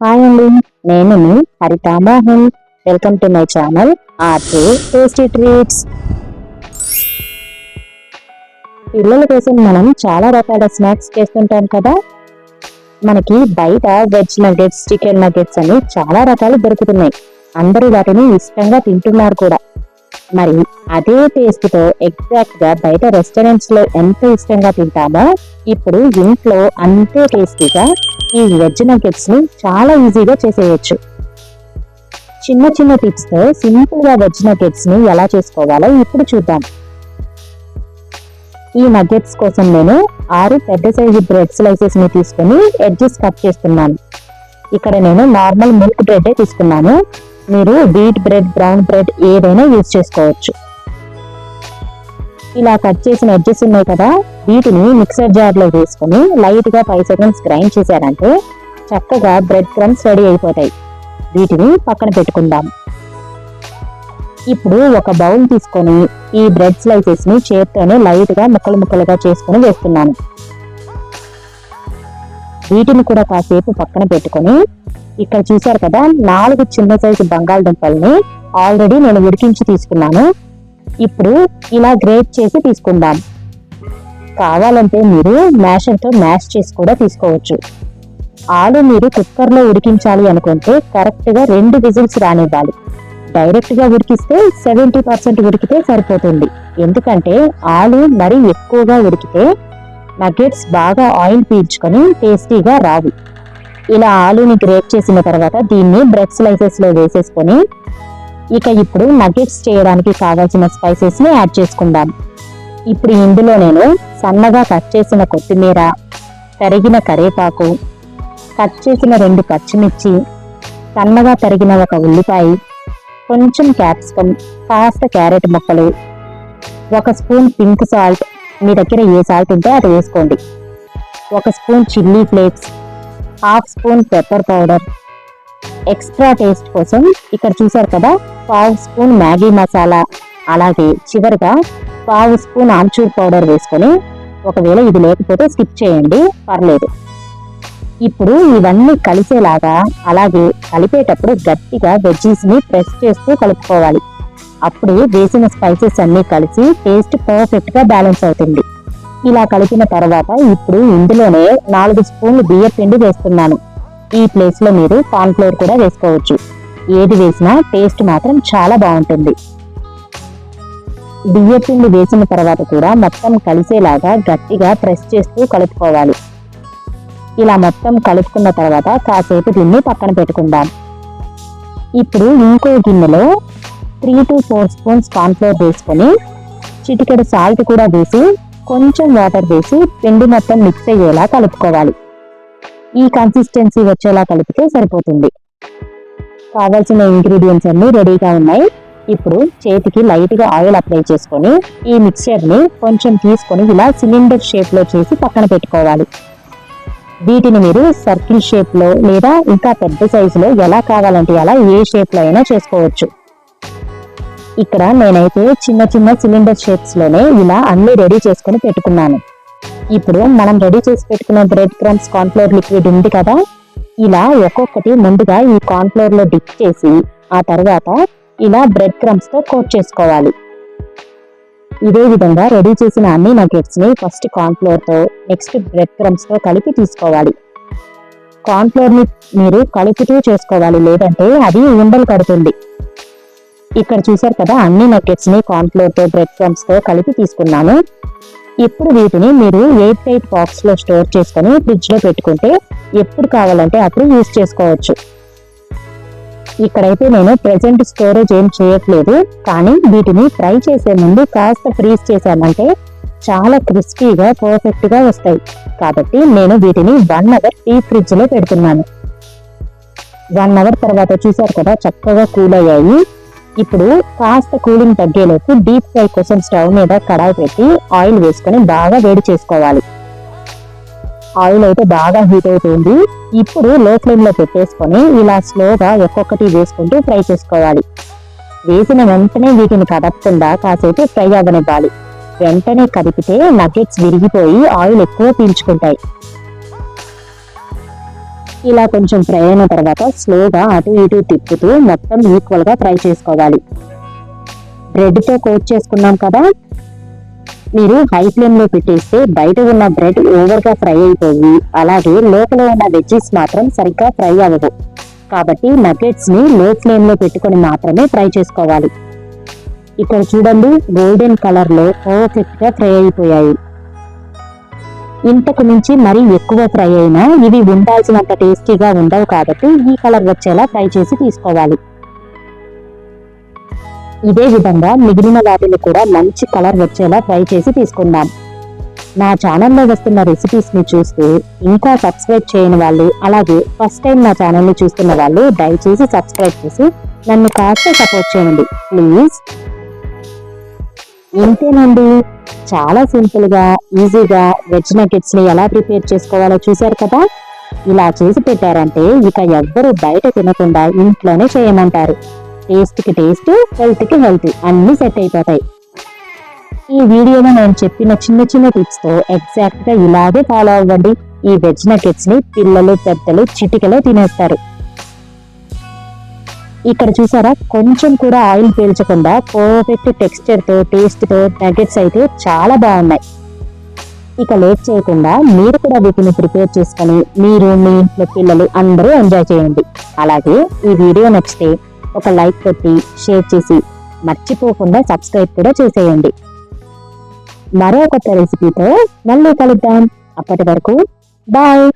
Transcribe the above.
Hi అండి నేను మీ Haritha Mohan. Welcome to my channel RK tasty treats పిల్లల కోసం మనం చాలా రకాల స్నాక్స్ చేస్తుంటాం కదా. మనకి బయట వెజ్ నగెట్స్ చికెన్ నగెట్స్ అని చాలా రకాలు దొరుకుతున్నాయి. అందరూ వాటిని ఇష్టంగా తింటున్నారు కూడా. మరి అదే టేస్ట్తో ఎగ్జాక్ట్గా బయట రెస్టారెంట్స్లో ఎంత ఇష్టంగా తింటామో ఇప్పుడు ఇంట్లో అంతే టేస్టీగా ఈ వెజ్ నగెట్స్ని చాలా ఈజీగా చేసేయచ్చు. చిన్న చిన్న టిప్స్తో సింపుల్గా వెజ్ నగెట్స్ని ఎలా చేసుకోవాలో ఇప్పుడు చూద్దాం. ఈ నగెట్స్ కోసం నేను ఆరు పెద్ద సైజు బ్రెడ్ స్లైసెస్ని తీసుకొని ఎడ్జెస్ కట్ చేస్తున్నాను. ఇక్కడ నేను నార్మల్ మిల్క్ బ్రెడ్ తీసుకున్నాను. మీరు వీట్ బ్రెడ్ బ్రౌన్ బ్రెడ్ ఏదైనా యూజ్ చేసుకోవచ్చు. ఇలా కట్ చేసిన ఎడ్జెస్ ఉన్నాయి కదా వీటిని మిక్సర్ జార్లో వేసుకొని లైట్గా ఫైవ్ సెకండ్స్ గ్రైండ్ చేశారంటే చక్కగా బ్రెడ్ క్రమ్స్ రెడీ అయిపోతాయి. వీటిని పక్కన పెట్టుకుందాం. ఇప్పుడు ఒక బౌల్ తీసుకొని ఈ బ్రెడ్ స్లైసెస్ని చేత్తోనే లైట్గా ముక్కలు ముక్కలుగా చేసుకొని వేస్తున్నాను. వీటిని కూడా కాసేపు పక్కన పెట్టుకొని ఇక్కడ చూసారు కదా నాలుగు చిన్న సైజు బంగాళదుంపల్ని ఆల్రెడీ నేను ఉడికించి తీసుకున్నాను. ఇప్పుడు ఇలా గ్రేట్ చేసి తీసుకుందాం. కావాలంటే మీరు మ్యాషర్తో మ్యాష్ చేసి కూడా తీసుకోవచ్చు. ఆలు మీరు కుక్కర్లో ఉడికించాలి అనుకుంటే కరెక్ట్గా రెండు విజిల్స్ రానివ్వాలి. డైరెక్ట్గా ఉడికిస్తే సెవెంటీ పర్సెంట్ ఉడికితే సరిపోతుంది. ఎందుకంటే ఆలు మరీ ఎక్కువగా ఉడికితే నగెట్స్ బాగా ఆయిల్ పీల్చుకొని టేస్టీగా రావు. ఇలా ఆలుని గ్రేట్ చేసిన తర్వాత దీన్ని బ్రెడ్ స్లైసెస్లో వేసేసుకొని ఇక ఇప్పుడు నగెట్స్ చేయడానికి కావాల్సిన స్పైసెస్ని యాడ్ చేసుకుందాం. ఇప్పుడు ఇందులో నేను సన్నగా కట్ చేసిన కొత్తిమీర తరిగిన కరేపాకు కట్ చేసిన రెండు పచ్చిమిర్చి సన్నగా తరిగిన ఒక ఉల్లిపాయ కొంచెం క్యాప్సికమ్ కాస్త క్యారెట్ ముక్కలు ఒక స్పూన్ పింక్ సాల్ట్ మీ దగ్గర ఏ సాల్ట్ ఉంటే అది వేసుకోండి. ఒక spoon chilli flakes half spoon pepper powder. Extra taste కోసం ఇక్కడ చూసారు కదా పావు స్పూన్ మ్యాగీ మసాలా. అలాగే చివరిగా పావు స్పూన్ ఆమ్చూర్ పౌడర్ వేసుకొని ఒకవేళ ఇది లేకపోతే స్కిప్ చేయండి పర్లేదు. ఇప్పుడు ఇవన్నీ కలిసేలాగా అలాగే కలిపేటప్పుడు గట్టిగా వెజ్జీస్ని ప్రెస్ చేస్తూ కలుపుకోవాలి. అప్పుడు వేసిన స్పైసెస్ అన్నీ కలిసి టేస్ట్ పర్ఫెక్ట్గా బ్యాలెన్స్ అవుతుంది. ఇలా కలిపిన తర్వాత ఇప్పుడు ఇందులోనే నాలుగు స్పూన్లు బియ్య పిండి వేస్తున్నాను. ఈ ప్లేస్లో మీరు కార్న్ఫ్లోర్ కూడా వేసుకోవచ్చు. ఏది వేసినా టేస్ట్ మాత్రం చాలా బాగుంటుంది. బియ్య పిండి వేసిన తర్వాత కూడా మొత్తం కలిసేలాగా గట్టిగా ప్రెస్ చేస్తూ కలుపుకోవాలి. ఇలా మొత్తం కలుపుకున్న తర్వాత కాసేపు దీన్ని పక్కన పెట్టుకుందాం. ఇప్పుడు ఇంకో గిన్నెలో three to four spoons cornflour వేసుకొని చిటికెడు సాల్ట్ కూడా వేసి కొంచెం వాటర్ వేసి పిండి మొత్తం మిక్స్ అయ్యేలా కలుపుకోవాలి. ఈ కన్సిస్టెన్సీ వచ్చేలా కలిపితే సరిపోతుంది. కావాల్సిన ఇంగ్రీడియంట్స్ అన్ని రెడీగా ఉన్నాయి. ఇప్పుడు చేతికి లైట్గా ఆయిల్ అప్లై చేసుకొని ఈ మిక్సర్ని కొంచెం తీసుకొని ఇలా సిలిండర్ షేప్లో చేసి పక్కన పెట్టుకోవాలి. వీటిని మీరు సర్కిల్ షేప్లో లేదా ఇంకా పెద్ద సైజులో ఎలా కావాలంటే అలా ఏ షేప్లో అయినా చేసుకోవచ్చు. ఇక్కడ నేనైతే చిన్న చిన్న సిలిండర్ షేప్స్లోనే ఇలా అన్ని రెడీ చేసుకుని పెట్టుకున్నాను. ఇప్పుడు మనం రెడీ చేసి పెట్టుకున్న బ్రెడ్ క్రమ్స్ కార్న్ఫ్లోర్ లిక్విడ్ ఉంది కదా? ఇలా ఒక్కొక్కటి ముందుగా ఈ కార్న్ఫ్లోర్లో డిప్ చేసి ఆ తర్వాత ఇలా బ్రెడ్ క్రమ్స్తో కోట్ చేసుకోవాలి. ఇదే విధంగా రెడీ చేసిన అన్ని నగెట్స్ని ఫస్ట్ కార్న్ఫ్లోర్తో నెక్స్ట్ బ్రెడ్ క్రమ్స్తో కలిపి తీసుకోవాలి. కార్న్ఫ్లోర్ని మీరు కలుపుతూ చేసుకోవాలి లేదంటే అది ఉండలు కడుతుంది. ఇక్కడ చూసారు కదా అన్ని నగ్గెట్స్ని కార్న్ఫ్లోర్తో బ్రెడ్ క్రమ్స్తో కలిపి తీసుకున్నాను. ఇప్పుడు వీటిని మీరు ఎయిట్ టైట్ బాక్స్లో స్టోర్ చేసుకొని ఫ్రిడ్జ్లో పెట్టుకుంటే ఎప్పుడు కావాలంటే అప్పుడు యూస్ చేసుకోవచ్చు. ఇక్కడైతే నేను ప్రెసెంట్ స్టోరేజ్ ఏం చేయట్లేదు కానీ వీటిని ఫ్రై చేసే ముందు కాస్త ఫ్రీజ్ చేశామంటే చాలా క్రిస్పీగా పర్ఫెక్ట్గా వస్తాయి. కాబట్టి నేను వీటిని వన్ అవర్ డీప్ ఫ్రిడ్జ్లో పెడుతున్నాను. వన్ అవర్ తర్వాత చూసారు కదా చక్కగా కూల్ అయ్యాయి. ఇప్పుడు కాస్త కూలింగ్ తగ్గేలోపు డీప్ ఫ్రై కోసం స్టవ్ మీద కడాయి పెట్టి ఆయిల్ వేసుకొని బాగా వేడి చేసుకోవాలి. ఆయిల్ అయితే బాగా హీట్ అయిపోయింది ఇప్పుడు లో ఫ్లేమ్లో పెట్టేసుకొని ఇలా స్లోగా ఒక్కొక్కటి వేసుకుంటూ ఫ్రై చేసుకోవాలి. వేసిన వెంటనే వీటిని కదపకుండా కాసేపు ఫ్రై అవ్వనివ్వాలి. వెంటనే కదిపితే నగెట్స్ విరిగిపోయి ఆయిల్ ఎక్కువ పీల్చుకుంటాయి. ఇలా కొంచెం ఫ్రై అయిన తర్వాత స్లోగా అటు ఇటు తిప్పుతూ మొత్తం ఈక్వల్గా ఫ్రై చేసుకోవాలి. బ్రెడ్తో కోట్ చేసుకున్నాం కదా? మీరు హై ఫ్లేమ్లో పెట్టేస్తే బయట ఉన్న బ్రెడ్ ఓవర్గా ఫ్రై అయిపోయి అలాగే లోపల ఉన్న వెజ్జెస్ మాత్రం సరిగ్గా ఫ్రై అవ్వవు. కాబట్టి నగెట్స్ని లో ఫ్లేమ్లో పెట్టుకొని మాత్రమే ఫ్రై చేసుకోవాలి. ఇక్కడ చూడండి గోల్డెన్ కలర్లో పర్ఫెక్ట్గా ఫ్రై అయిపోయాయి. ఇంతకు మించి మరీ ఎక్కువ ఫ్రై అయినా ఇవి ఉండాల్సినంత టేస్టీగా ఉండవు కాబట్టి ఈ కలర్ వచ్చేలా ఫ్రై చేసి తీసుకోవాలి. ఇదే విధంగా మిగిలిన వాటిని కూడా మంచి కలర్ వచ్చేలా ఫ్రై చేసి తీసుకుందాం. నా ఛానల్లో వస్తున్న రెసిపీస్ని చూస్తూ ఇంకా సబ్స్క్రైబ్ చేయని వాళ్ళు అలాగే ఫస్ట్ టైం నా ఛానల్ని చూస్తున్న వాళ్ళు దయచేసి సబ్స్క్రైబ్ చేసి నన్ను కాస్త సపోర్ట్ చేయండి ప్లీజ్. ఇంతేనండి. చాలా సింపుల్గా ఈజీగా వెజ్ నగెట్స్ని ఎలా ప్రిపేర్ చేసుకోవాలో చూసారు కదా? ఇలా చేసి పెట్టారంటే ఇక ఎవ్వరు బయట తినకుండా ఇంట్లోనే చేయమంటారు. టేస్ట్కి టేస్ట్ హెల్త్కి హెల్త్ అన్ని సెట్ అయిపోతాయి. ఈ వీడియోలో నేను చెప్పిన చిన్న చిన్న టిప్స్తో ఎగ్జాక్ట్గా ఇలాగే ఫాలో అవ్వండి. ఈ వెజ్ నగెట్స్ని పిల్లలు పెద్దలు చిటికలో తినేస్తారు. ఇక్కడ చూసారా? కొంచెం కూడా ఆయిల్ పీల్చకుండా పర్ఫెక్ట్ టెక్స్చర్తో టేస్ట్తో నగెట్స్ అయితే చాలా బాగున్నాయి. ఇక లేట్ చేయకుండా మీరు కూడా వీటిని ప్రిపేర్ చేసుకొని మీరు మీ ఇంట్లో పిల్లలు అందరూ ఎంజాయ్ చేయండి. అలాగే ఈ వీడియో నచ్చితే ఒక లైక్ కొట్టి షేర్ చేసి మర్చిపోకుండా సబ్స్క్రైబ్ కూడా చేసేయండి. మరో కొత్త రెసిపీతో మళ్ళీ కలుద్దాం. అప్పటి వరకు బాయ్!